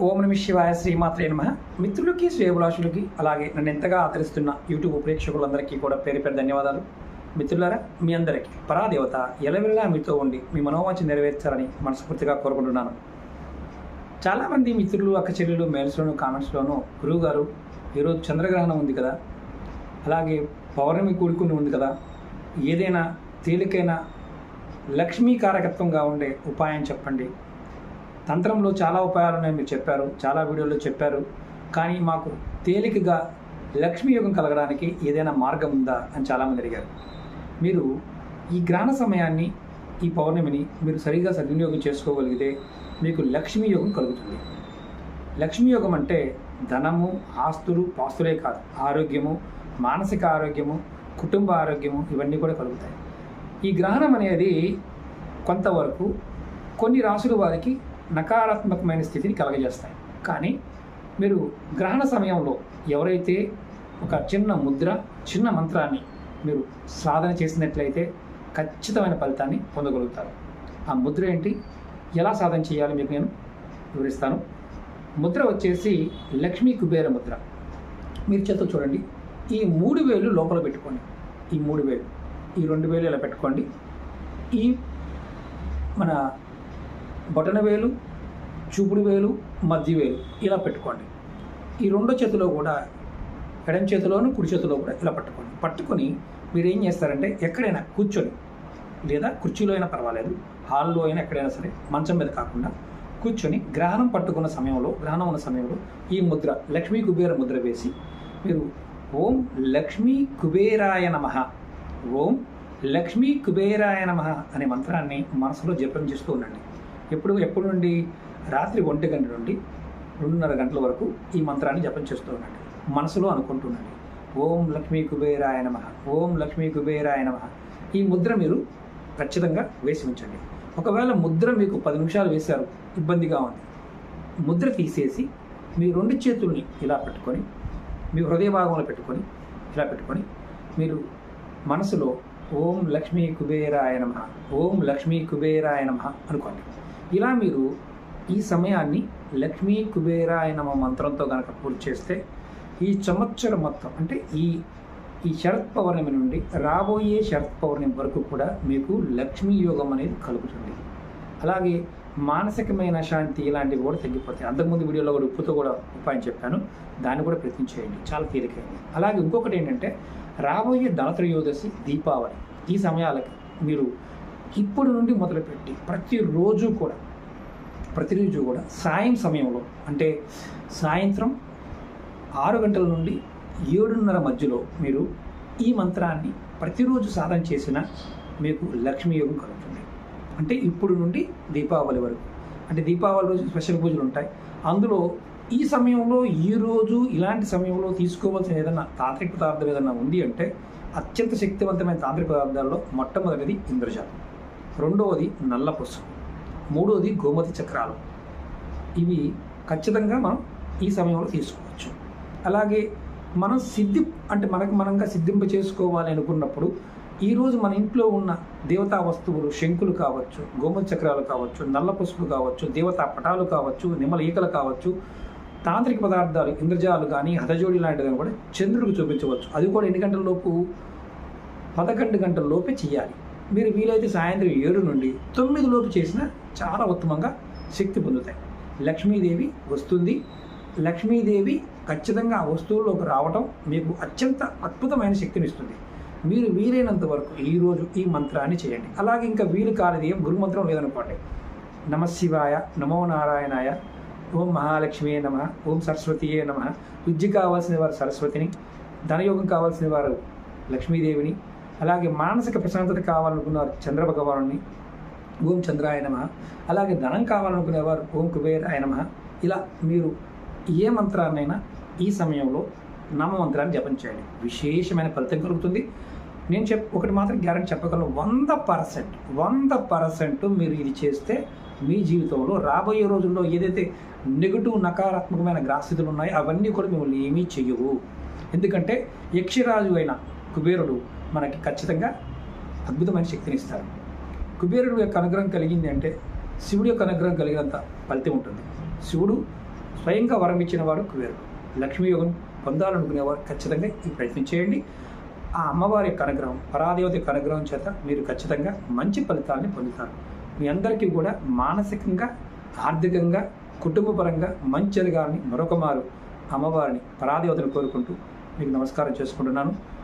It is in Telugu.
ఓం నమ శివాయ శ్రీమాత్రే నమ. మిత్రులకి శ్రేయభిలాషులకి అలాగే నన్ను ఎంతగా ఆదరిస్తున్న యూట్యూబ్ ప్రేక్షకులందరికీ కూడా పేరు పేరు ధన్యవాదాలు. మిత్రులారా మీ అందరికీ పరాదేవత ఎలవెల్లా మీతో ఉండి మీ మనోవాంఛ నెరవేర్చాలని మనస్ఫూర్తిగా కోరుకుంటున్నాను. చాలామంది మిత్రులు అక్క చెల్లెలు మెయిల్స్లోను కామెంట్స్లోనూ గురువు గారు ఈరోజు చంద్రగ్రహణం ఉంది కదా? అలాగే పౌర్ణమి కూడుకుని ఉంది కదా? ఏదైనా తేలికైన లక్ష్మీ కారకత్వంగా ఉండే ఉపాయం చెప్పండి. తంత్రంలో చాలా ఉపాయాలు ఉన్నాయి మీరు చెప్పారు చాలా వీడియోలో చెప్పారు. కానీ మాకు తేలికగా లక్ష్మీ యోగం కలగడానికి ఏదైనా మార్గం ఉందా అని చాలామంది అడిగారు. మీరు ఈ గ్రహణ సమయాన్ని ఈ పౌర్ణమిని మీరు సరిగా సద్వినియోగం చేసుకోగలిగితే మీకు లక్ష్మీ యోగం కలుగుతుంది. లక్ష్మీ యోగం అంటే ధనము ఆస్తులు పాస్తులే కాదు ఆరోగ్యము మానసిక ఆరోగ్యము కుటుంబ ఆరోగ్యము ఇవన్నీ కూడా కలుగుతాయి. ఈ గ్రహణం అనేది కొంతవరకు కొన్ని రాసుల వారికి నకారాత్మకమైన స్థితిని కలగజేస్తాయి. కానీ మీరు గ్రహణ సమయంలో ఎవరైతే ఒక చిన్న ముద్ర చిన్న మంత్రాన్ని మీరు సాధన చేసినట్లయితే ఖచ్చితమైన ఫలితాన్ని పొందగలుగుతారు. ఆ ముద్ర ఏంటి? ఎలా సాధన చేయాలి మీకు నేను వివరిస్తాను. ముద్ర వచ్చేసి లక్ష్మీ కుబేర ముద్ర. మీరు చేతులు చూడండి. ఈ మూడు వేలు లోపల పెట్టుకోండి. ఈ మూడు వేలు. ఈ రెండు వేలు ఇలా పెట్టుకోండి. ఈ మన బొటన వేలు చూపుడు వేలు మధ్య వేలు ఇలా పెట్టుకోండి. ఈ రెండో చేతిలో కూడా ఎడం చేతిలోను కుడి చేతిలో కూడా ఇలా పట్టుకోండి. పట్టుకొని మీరు ఏం చేస్తారంటే ఎక్కడైనా కూర్చొని లేదా కుర్చీలో అయినా పర్వాలేదు హాల్లో అయినా ఎక్కడైనా సరే మంచం మీద కాకుండా కూర్చొని గ్రహణం పట్టుకున్న సమయంలో గ్రహణం ఉన్న సమయంలో ఈ ముద్ర లక్ష్మీ కుబేర ముద్ర వేసి మీరు ఓం లక్ష్మీ కుబేరాయ నమ ఓం లక్ష్మీ కుబేరాయ నమ అనే మంత్రాన్ని మనసులో జపం చేస్తూ ఉండండి. ఎప్పుడు ఎప్పటి నుండి? రాత్రి ఒంటి గంట నుండి రెండున్నర గంటల వరకు ఈ మంత్రాన్ని జపం చేస్తూ ఉండండి మనసులో అనుకుంటుండండి ఓం లక్ష్మీ కుబేరాయ నమ ఓం లక్ష్మీ కుబేరాయ నమ. ఈ ముద్ర మీరు ఖచ్చితంగా వేసి ఉంచండి. ఒకవేళ ముద్ర మీకు పది నిమిషాలు వేశారు ఇబ్బందిగా ఉంది ముద్ర తీసేసి మీ రెండు చేతుల్ని ఇలా పెట్టుకొని మీ హృదయ భాగంలో పెట్టుకొని ఇలా పెట్టుకొని మీరు మనసులో ఓం లక్ష్మీ కుబేరాయ నమ ఓం లక్ష్మీ కుబేరాయ నమ అనుకోండి. ఇలా మీరు ఈ సమయాన్ని లక్ష్మీ కుబేరాయ నమ మంత్రంతో కనుక పూర్తి చేస్తే ఈ సంవత్సరం మొత్తం అంటే ఈ ఈ శరత్ పౌర్ణమి నుండి రాబోయే శరత్ పౌర్ణమి వరకు కూడా మీకు లక్ష్మీ యోగం అనేది కలుగుతుంది. అలాగే మానసికమైన శాంతి ఇలాంటివి కూడా తగ్గిపోతాయి. అంతకుముందు వీడియోలో కూడా ఉప్పుతో కూడా ఉపాయం చెప్పాను. దాన్ని కూడా ప్రయత్నం చేయండి. చాలా తేలికైంది. అలాగే ఇంకొకటి ఏంటంటే రాబోయే ధనత్రయోదశి దీపావళి. ఈ సమయాలకు మీరు ఇప్పుడు నుండి మొదలుపెట్టి ప్రతిరోజు కూడా ప్రతిరోజు కూడా సాయం సమయంలో అంటే సాయంత్రం ఆరు గంటల నుండి ఏడున్నర మధ్యలో మీరు ఈ మంత్రాన్ని ప్రతిరోజు సాధన చేసిన మీకు లక్ష్మీ యోగం కలుగుతుంది. అంటే ఇప్పుడు నుండి దీపావళి వరకు. అంటే దీపావళి రోజు స్పెషల్ పూజలు ఉంటాయి. అందులో ఈ సమయంలో ఈ రోజు ఇలాంటి సమయంలో తీసుకోవాల్సిన ఏదైనా తాంత్రిక పదార్థం ఏదైనా ఉంది అంటే అత్యంత శక్తివంతమైన తాంత్రిక పదార్థాల్లో మొట్టమొదటిది ఇంద్రజాలం. రెండవది నల్ల పసుపు మూడవది గోమతి చక్రాలు. ఇవి ఖచ్చితంగా మనం ఈ సమయంలో తీసుకోవచ్చు. అలాగే మనం సిద్ధి అంటే మనకు మనంగా సిద్ధింప చేసుకోవాలి అనుకున్నప్పుడు ఈరోజు మన ఇంట్లో ఉన్న దేవతా వస్తువులు శంకులు కావచ్చు గోమతి చక్రాలు కావచ్చు నల్ల పసుపు కావచ్చు దేవతా పటాలు కావచ్చు నిమ్మల ఈకలు కావచ్చు తాంత్రిక పదార్థాలు ఇంద్రజాలు కానీ హతజోడి లాంటివి కూడా చంద్రుడికి చూపించవచ్చు. అది కూడా ఎన్ని గంటల లోపు? పదకొండు గంటల లోపే చేయాలి మీరు వీలైతే సాయంత్రం ఏడు నుండి తొమ్మిది లోపు చేసినా చాలా ఉత్తమంగా శక్తి పొందుతాయి. లక్ష్మీదేవి వస్తుంది. లక్ష్మీదేవి ఖచ్చితంగా ఆ వస్తువుల్లోకి రావటం మీకు అత్యంత అద్భుతమైన శక్తిని ఇస్తుంది. మీరు వీలైనంత వరకు ఈరోజు ఈ మంత్రాన్ని చేయండి. అలాగే ఇంకా వీలు కాలేదు ఏం గురుమంత్రం లేదనుకోండి. నమశివాయ నమో నారాయణాయ ఓం మహాలక్ష్మియే నమ ఓం సరస్వతియే నమ. విద్య కావాల్సిన వారు సరస్వతిని ధనయోగం కావాల్సిన వారు లక్ష్మీదేవిని అలాగే మానసిక ప్రశాంతత కావాలనుకున్నారు చంద్రభగవాను ఓం చంద్రాయ అలాగే ధనం కావాలనుకునేవారు ఓం కుబేరాయ ఆయనమ ఇలా మీరు ఏ మంత్రాన్నైనా ఈ సమయంలో నామమంత్రాన్ని జపం చేయండి. విశేషమైన ఫలితం కలుగుతుంది. నేను చెప్ ఒకటి మాత్రం గ్యారెంటీ చెప్పగలను. వంద పర్సెంట్ వంద పర్సెంట్ మీరు ఇది చేస్తే మీ జీవితంలో రాబోయే రోజుల్లో ఏదైతే నెగటివ్ నకారాత్మకమైన గ్రాస్థితులు ఉన్నాయో అవన్నీ కూడా మిమ్మల్ని ఏమీ చెయ్యవు. ఎందుకంటే యక్షిరాజు అయిన కుబేరుడు మనకి ఖచ్చితంగా అద్భుతమైన శక్తిని ఇస్తారు. కుబేరుడు యొక్క అనుగ్రహం కలిగింది అంటే శివుడి యొక్క అనుగ్రహం కలిగినంత ఫలితం ఉంటుంది. శివుడు స్వయంగా వరం ఇచ్చిన వాడు కుబేరుడు. లక్ష్మీ యోగం పొందాలనుకునేవారు ఖచ్చితంగా ఈ ప్రయత్నం చేయండి. ఆ అమ్మవారి యొక్క అనుగ్రహం పరాదేవత యొక్క అనుగ్రహం చేత మీరు ఖచ్చితంగా మంచి ఫలితాలని పొందుతారు. మీ అందరికీ కూడా మానసికంగా ఆర్థికంగా కుటుంబపరంగా మంచి జరగాలని మరొక మారు అమ్మవారిని పరాదేవతను కోరుకుంటూ మీకు నమస్కారం చేసుకుంటున్నాను.